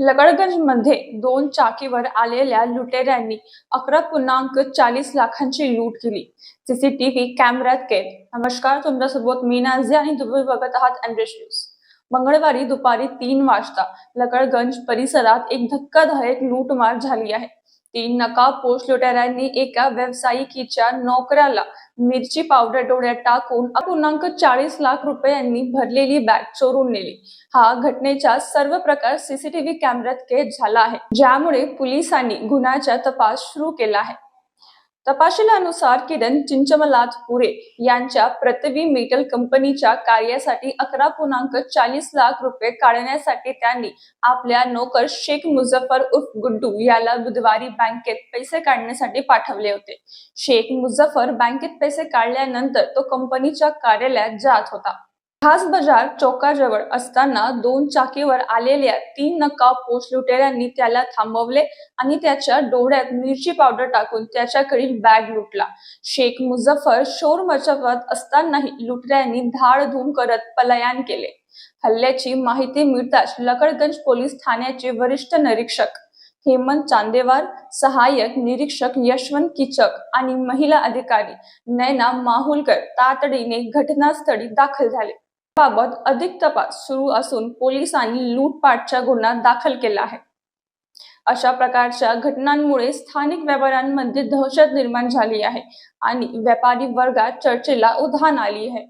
लकडगंजमध्ये दोन चाकीवर आलेल्या लुटेऱ्यांनी अकरा पूर्णांक चाळीस लाखांची लूट केली. सीसीटीव्ही कॅमेऱ्यात कैद. नमस्कार तुमच्यासोबत मी नाझे आणि तुम्ही बघत आहात एनरिश न्यूज मंगळवारी दुपारी तीन वाजता लकडगंज परिसरात एक धक्कादायक लूटमार झाली आहे. तीन नकाबपोश लुटेऱ्यांनी एका व्यावसायिकीच्या नोकऱ्याला मिरची पावडर डोळ्यात टाकून पूर्णांक चाळीस लाख रुपयांनी भरलेली बॅग चोरून नेली. हा घटनेचा सर्व प्रकार सीसीटीव्ही कॅमेऱ्यात कैद झाला आहे ज्यामुळे पोलिसांनी गुन्ह्याचा तपास सुरू केला आहे. तपाशिलानुसार किरण चिंचमलात पुरे यांच्या पृथ्वी मेटल कंपनीच्या कार्यासाठी अकरा पूर्णांक चाळीस लाख रुपये काढण्यासाठी त्यांनी आपल्या नोकर शेख मुझफ्फर उर्फ गुड्डू याला बुधवारी बँकेत पैसे काढण्यासाठी पाठवले होते. शेख मुझफ्फर बँकेत पैसे काढल्यानंतर तो कंपनीच्या कार्यालयात जात होता. खास बाजार चौकाजवळ असताना दोन चाकीवर आलेल्या तीन नकाब पोच लुटेऱ्यांनी त्याला थांबवले आणि त्याच्या डोळ्यात मिरची पावडर टाकून त्याच्याकडील बॅग लुटला. शेख मुझफ्फर शोर मचवत असतानाही लुटेऱ्यांनी धाडधूम करत पलायन केले. हल्ल्याची माहिती मिळताच लकडगंज पोलीस ठाण्याचे वरिष्ठ निरीक्षक हेमंत चांदेवार सहाय्यक निरीक्षक यशवंत किचक आणि महिला अधिकारी नैना माहुलकर तातडीने घटनास्थळी दाखल झाले. बाबत अधिक तपास सुरू असून पोलिसांनी लूटपाटचा गुन्हा दाखल केला आहे. अशा प्रकारच्या घटनांमुळे स्थानिक व्यापाऱ्यांमध्ये दहशत निर्माण झाली आहे आणि व्यापारी वर्गात चर्चेला उधाण आली आहे.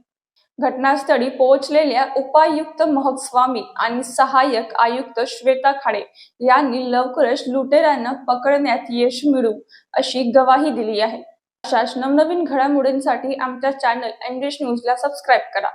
घटनास्थळी पोहोचलेल्या उपायुक्त महक स्वामी आणि सहाय्यक आयुक्त श्वेता खाडे यांनी लवकरच लुटेऱ्यांना पकडण्यात यश मिळू अशी गवाही दिली आहे. अशाच नवनवीन घडामोडींसाठी आमच्या चॅनल एनरिश न्यूजला सबस्क्राईब करा.